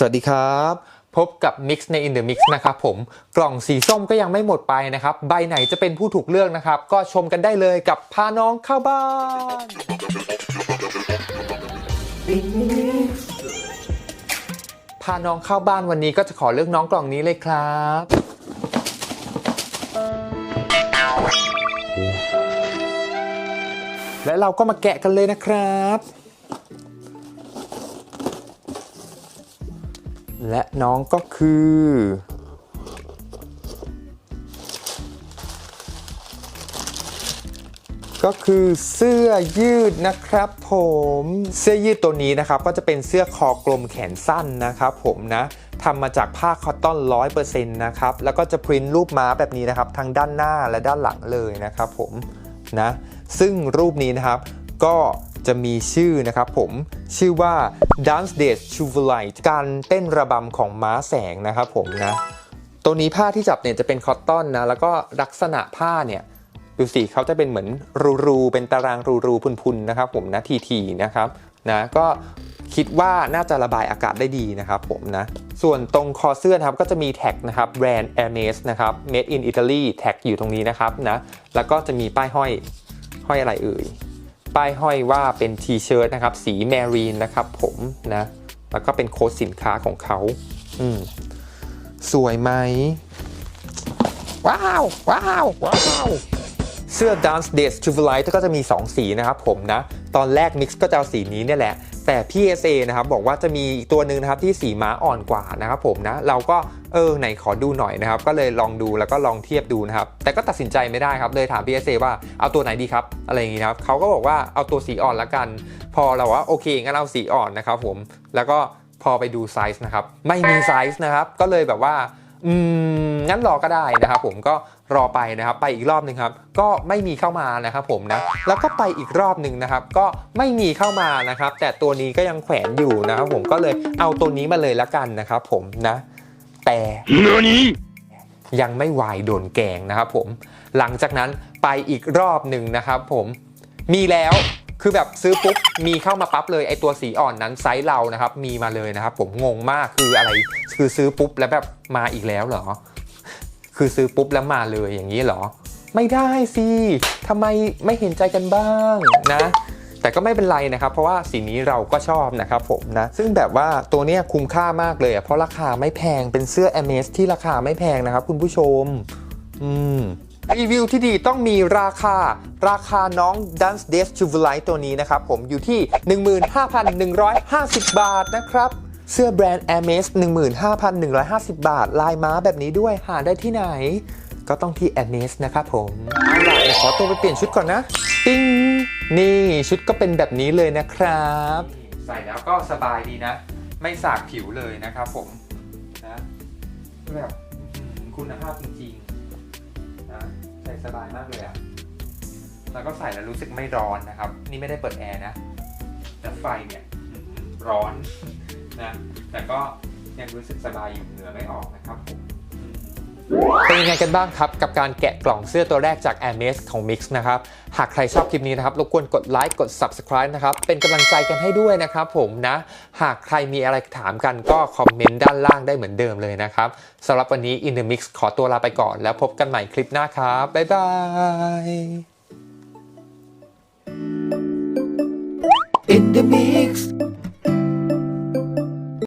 สวัสดีครับ พบกับ Mix ใน In the Mix นะครับผมกล่องสีส้มก็ยังไม่หมดไปนะครับ ใบไหนจะเป็นผู้ถูกเลือกนะครับ ก็ชมกันได้เลยกับพาน้องเข้าบ้าน พาน้องเข้าบ้านวันนี้ก็จะขอเลือกน้องกล่องนี้เลยครับ และเราก็มาแกะกันเลยนะครับ และน้องก็คือ ก็คือเสื้อยืดนะครับผมเสื้อยืดตัวนี้นะครับ ก็จะเป็นเสื้อคอกลมแขนสั้นนะครับผมนะทำมาจากผ้าคอตตอน100%นะครับ แล้วก็จะพริ้นรูปม้าแบบนี้นะครับ ทั้งด้านหน้าและด้านหลังเลยนะครับผมนะซึ่งรูปนี้นะครับก็ จะมีชื่อนะครับผมชื่อว่า Dance Date c h u v l i t e การเต้นระบำของม้าแสงนะครับผมนะตัวนี้ผ้าที่จับเนี่ยจะเป็นคอตตอนนะแล้วก็ลักษณะผ้าเนี่ยดูสิเขาจะเป็นเหมือนรูๆเป็นตารางรูๆพุนๆนะครับผมนะทีๆนะครับนะก็คิดว่าน่าจะระบายอากาศได้ดีนะครับผมนะ ส่วนตรงคอเสื้อนะครับก็จะมีแท็กนะครับแบรนด์ Hermes นะครับ Made in Italy แท็กอยู่ตรงนี้นะครับนะ แล้วก็จะมีป้ายห้อยห้อยอะไรเอ่ย ป้ายห้อยว่าเป็นทีเชิ้ตนะครับ สีแมรีนนะครับผมนะ แล้วก็เป็นโค้ดสินค้าของเขา อืม สวยไหม ว้าว ว้าว ว้าว เสื้อ Dance Days t r u v e l i t e ก็จะมี 2 สีนะครับผมนะ ตอนแรก Mix ก็จะเอาสีนี้เนี่ยแหละ แต่พี่ SA นะครับบอกว่าจะมีตัวหนึ่งนะครับที่สีม้าอ่อนกว่านะครับผมนะเราก็เออไหนขอดูหน่อยนะครับก็เลยลองดูแล้วก็ลองเทียบดูนะครับแต่ก็ตัดสินใจไม่ได้ครับเลยถามพี่ SA ว่าเอาตัวไหนดีครับอะไรอย่างงี้นะครับเขาก็บอกว่าเอาตัวสีอ่อนละกัน พอเราว่าโอเคงั้นเอาสีอ่อนนะครับผมแล้วก็พอไปดูไซส์นะครับไม่มีไซส์นะครับก็เลยแบบว่า อืมงั้นรอก็ได้นะครับผมก็รอไปนะครับไปอีกรอบหนึ่งครับก็ไม่มีเข้ามานะครับผมนะแล้วก็ไปอีกรอบหนึ่งนะครับก็ไม่มีเข้ามานะครับ แต่ตัวนี้ก็ยังแขวนอยู่นะครับผมก็เลยเอาตัวนี้มาเลยละกันนะครับผมนะ แต่ยังไม่วายโดนแกงนะครับผมหลังจากนั้นไปอีกรอบหนึ่งนะครับผมมีแล้ว คือแบบซื้อปุ๊บมีเข้ามาปั๊บเลยไอตัวสีอ่อนนั้นไซส์เรานะครับมีมาเลยนะครับ ผมงงมากคืออะไรคือซื้อปุ๊บแล้วแบบมาอีกแล้วเหรอ คือซื้อปุ๊บแล้วมาเลยอย่างนี้เหรอ ไม่ได้สิทำไมไม่เห็นใจกันบ้างนะแต่ก็ไม่เป็นไรนะครับ เพราะว่าสีนี้เราก็ชอบนะครับผมนะ ซึ่งแบบว่าตัวเนี้ยคุ้มค่ามากเลยอะเพราะราคาไม่แพงเป็นเสื้อ m s ที่ราคาไม่แพงนะครับคุณผู้ชม อืม รีวิวที่ดีต้องมีราคา ราคาน้อง Dance Days j u v e l i t ตัวนี้นะครับผมอยู่ที่ 15,150 บาทนะครับเสื้อแบรนด์ Hermes 15,150 บาท ลายม้าแบบนี้ด้วยหาได้ที่ไหน ก็ต้องที่ Hermes นะครับผมเอาล่ะเดี๋ยวขอตัวไปเปลี่ยนชุดก่อนนะ ปิ้ง นี่ชุดก็เป็นแบบนี้เลยนะครับ ใส่แล้วก็สบายดีนะ ไม่สากผิวเลยนะครับผมนะแบบคุณภาพจริงๆ ใส่สบายมากเลยอะแล้วก็ใส่แล้วรู้สึกไม่ร้อนนะครับ นี่ไม่ได้เปิดแอร์นะ แต่ไฟเนี่ยร้อนนะ แต่ก็ยังรู้สึกสบายอยู่เหงื่อไม่ออกนะครับผม เป็นยังไงกันบ้างครับ กับการแกะกล่องเสื้อตัวแรกจาก a i r m e s ของ Mix นะครับ หากใครชอบคลิปนี้นะครับ รบกวนกดไลค์กด Subscribe นะครับ เป็นกำลังใจกันให้ด้วยนะครับผมนะ หากใครมีอะไรถามกันก็คอมเมนต์ด้านล่างได้เหมือนเดิมเลยนะครับสำหรับวันนี้ In the Mix ขอตัวลาไปก่อน แล้วพบกันใหม่คลิปหน้าครับ บ๊ายบาย in the mix